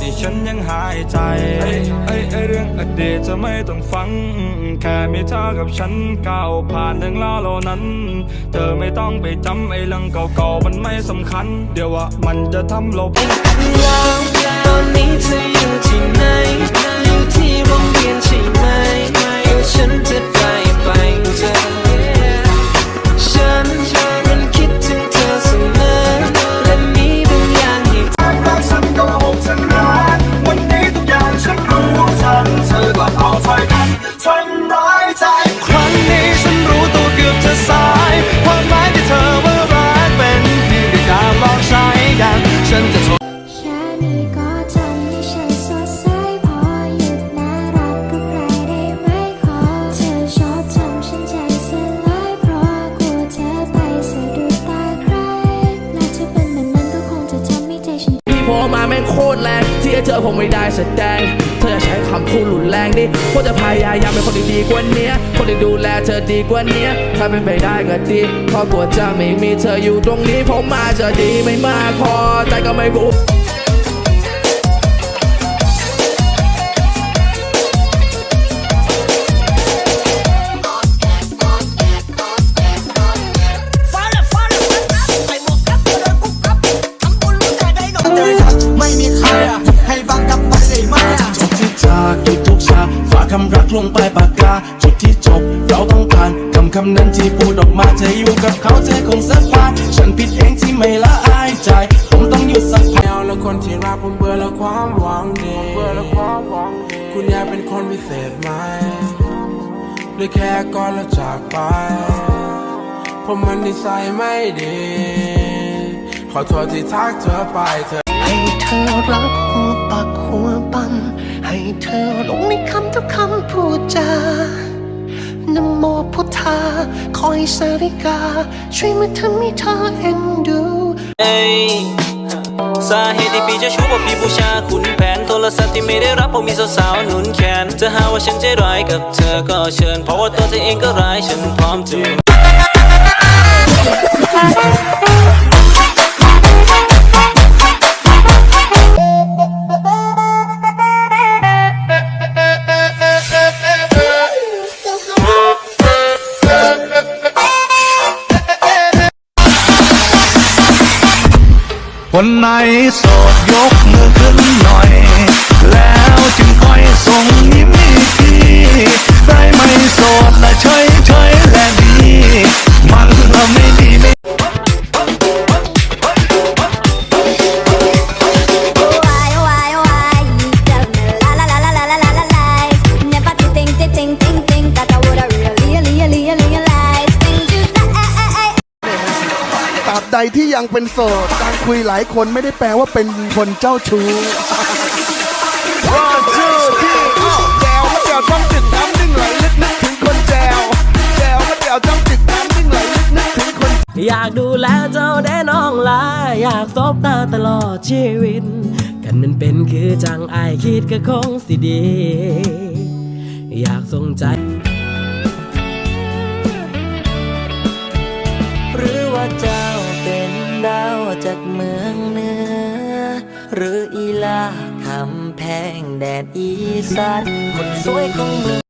ที่ฉันยังหายใจไอ้ยเอ้เอ้เรื่องอดีตจะไม่ต้องฟัง แค่มีเธอกับฉันก้าวผ่านเรื่องราวเหล่านั้น เธอไม่ต้องไปจำไอ้เรื่องเก่าๆมันไม่สำคัญ เดี๋ยวว่ามันจะทำเราพังแล้วตอนนี้เธออยู่ที่ไหน ที่เจอผมไม่ได้แสดง เธออย่าใช้คำพูดรุนแรงดิเพราะจะพยายามเป็นคนดีดีกว่านี้คนที่ดูแลเธอดีกว่านี้ถ้าเป็นไปได้ก็ดีเพราะกลัวจะไม่มีเธออยู่ตรงนี้ผมมาจะดีไม่มากพอแต่ก็ไม่รู้ากคำรักลงไปปากกา จุดที่จบ เราต้องผ่านคำคำนั้นที่พูดออกมาเธออยู่กับเขาเธอคงสักพานฉันผิดเองที่ไม่ละอายใจ ผมต้องหยุดสักพักแนวและคนที่รักผมเบื่อและความหวังดีเบื่อและความหวังดีคุณอยากเป็นคนพิเศษไหมหรือแค่ก่อนแล้วจากไป ผมมันนิสัยไม่ดี ขอโทษที่ทักเธอไปเธอให้เธอรักหัวปักหัวปั๊มให้ เธอลงในคำทุกคำพูดจานโมพุทธาคอยสาริกา ช่วยมาทำให้เธอเอ็นดูเอ้ยสาเหตุที่พี่จะชู้เพราะพี่บูชาคุณแผนโทรศัพท์ที่ไม่ได้รับเพราะมีสาวๆหนุนแขน จะหาว่าฉันใจร้ายกับเธอก็เชิญ เพราะว่าตัวเธอเองก็ร้ายฉันพร้อมจะ คนไหนโสดยกมือขึ้นหน่อย แล้วจึงค่อยส่งยิ้มอีก ที่ยังเป็นโสดการคุยหลายคนไม่ได้แปลว่าเป็นคนเจ้าชู้ One two three อ้าวแจวมาแจวจ้องจิตน้ำนิ่งไหลลึกนึกถึงคนแจวแจวมาแจวจ้องจิตน้ำนิ่งไหลลึกนึกถึงคนอยากดูแลเจ้าได้น้องหลายอยากซบตาตลอดชีวิต กันมันเป็นคือจังไอายคิดก็คงสิดี อยากทรงใจ จากเมืองเหนือ หรืออีลาคำแพงแดดอีสานคนสวยของเมือง